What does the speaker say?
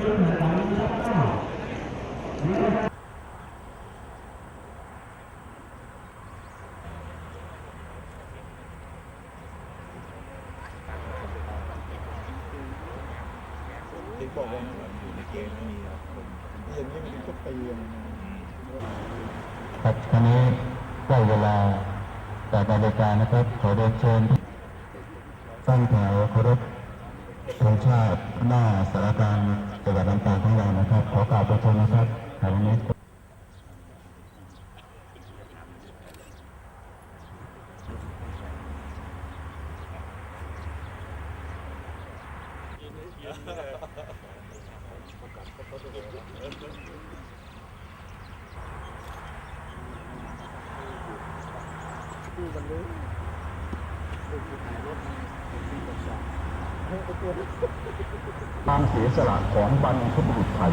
ที่บอกว่าอยู่ในเกณฑ์ไม่มีครับอย่างนี้มันก็ปีนครับคราวนี้ใกล้เวลาแปดนาฬิกานะครับ ขอเรียนเชิญตั้งแถวเคารพ ธงชาติหน้าสารการจังหวัดลำปางของเรานะครับ ขอกราบประชมนะครับแถวนี้คู่กันเลยถ่ายรถ ความเสียสละของบรรพบุรุษไทย